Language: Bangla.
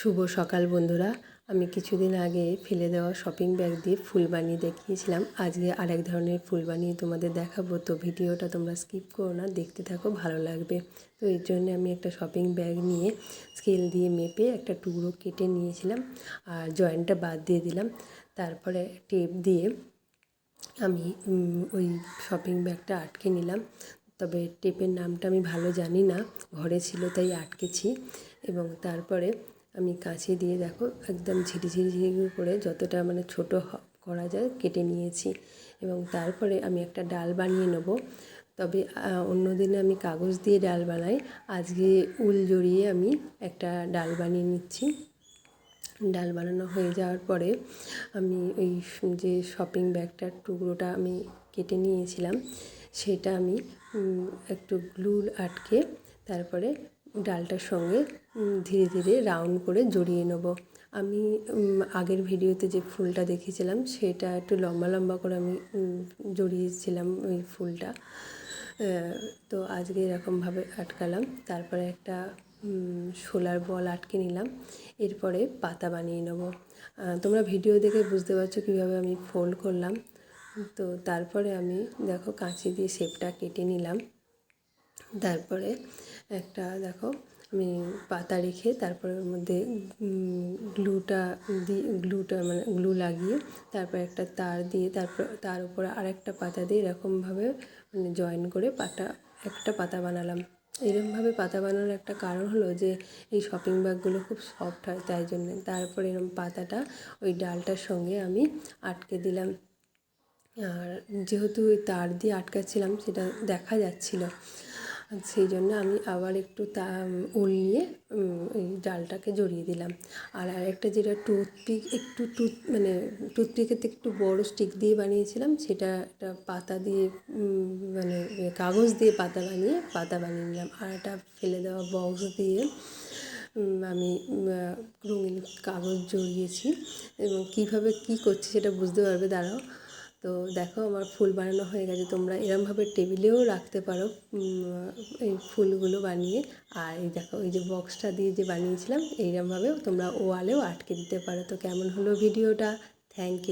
শুভ সকাল বন্ধুরা। আমি কিছুদিন আগে ফেলে দেওয়া শপিং ব্যাগ দিয়ে ফুল বানিয়ে দেখিয়েছিলাম। আজকে আরেক ধরনের ফুল বানিয়ে তোমাদের দেখাবো। তো ভিডিওটা তোমরা স্কিপ করো না, দেখতে থাকো, ভালো লাগবে। তো এর জন্য আমি একটা শপিং ব্যাগ নিয়ে স্কেল দিয়ে মেপে একটা টুকরো কেটে নিয়েছিলাম আর জয়েন্টটা বাদ দিয়ে দিলাম। তারপরে টেপ দিয়ে আমি ওই শপিং ব্যাগটা আটকে নিলাম। তবে টেপের নামটা আমি ভালো জানি না, ঘরে ছিল তাই আটকেছি। এবং তারপরে আমি কাঁচি দিয়ে দেখো একদম ঝিরি ঝিরি করে যতটা মানে ছোট করা যায় কেটে নিয়েছি। এবং তারপরে আমি একটা ডাল বানিয়ে নেব। তবে আহ, অন্য দিনে আমি কাগজ দিয়ে ডাল বানাই। আজকে উল জড়িয়ে আমি একটা ডাল বানিয়ে নিচ্ছি। ডাল বানানো হয়ে যাওয়ার পরে আমি ওই যে শপিং ব্যাগটার টুকরোটা আমি কেটে নিয়েছিলাম সেটা আমি একটু গ্লু আটকে তারপরে ডালটার সঙ্গে ধীরে ধীরে রাউন্ড করে জড়িয়ে নেব। আমি আগের ভিডিওতে যে ফুলটা দেখেছিলাম সেটা একটু লম্বা লম্বা করে আমি জড়িয়েছিলাম ওই ফুলটা। তো আজকে এরকমভাবে আটকালাম। তারপরে একটা শোলার বল আটকে নিলাম। এরপরে পাতা বানিয়ে নেব। তোমরা ভিডিও দেখে বুঝতে পারছ কীভাবে আমি ফোল্ড করলাম। তো তারপরে আমি, দেখো, কাঁচি দিয়ে শেপটা কেটে নিলাম। তারপরে একটা দেখো, আমি পাতা রেখে তারপরে ওর মধ্যে গ্লুটা দিয়ে গ্লুটা মানে গ্লু লাগিয়ে তারপর একটা তার দিয়ে তারপর তার উপরে আরেকটা পাতা দিয়ে এরকমভাবে মানে জয়েন করে পাতা, একটা পাতা বানালাম। এরকমভাবে পাতা বানানোর একটা কারণ হলো যে এই শপিং ব্যাগগুলো খুব সফট হয়, তাই জন্যে তারপরে এরকম পাতাটা ওই ডালটার সঙ্গে আমি আটকে দিলাম। আর যেহেতু ওই তার দিয়ে আটকাচ্ছিলাম, সেটা দেখা যাচ্ছিল। সেই জন্য আমি আবার একটু তা উল নিয়ে ওই ডালটাকে জড়িয়ে দিলাম। আর আরেকটা যেটা টুথপিক একটু টুথ মানে টুথপিকের থেকে একটু বড় স্টিক দিয়ে বানিয়েছিলাম, সেটা একটা পাতা দিয়ে মানে কাগজ দিয়ে পাতা বানিয়ে পাতা বানিয়ে নিলাম। আর একটা ফেলে দেওয়া বক্স দিয়ে আমি রঙিন কাগজ জড়িয়েছি। এবং কীভাবে কী করছি সেটা বুঝতে পারবে? দাঁড়াও। তো দেখো আমার ফুল বানানো হয়ে গেছে। তোমরা এরমভাবে টেবিলেও রাখতে পারো এই ফুলগুলো বানিয়ে। আর এই দেখো, এই যে বক্সটা দিয়ে যে বানিয়েছিলাম, এইরমভাবেও তোমরা ওয়ালেও আটকে দিতে পারো। তো কেমন হলো ভিডিওটা? Thank you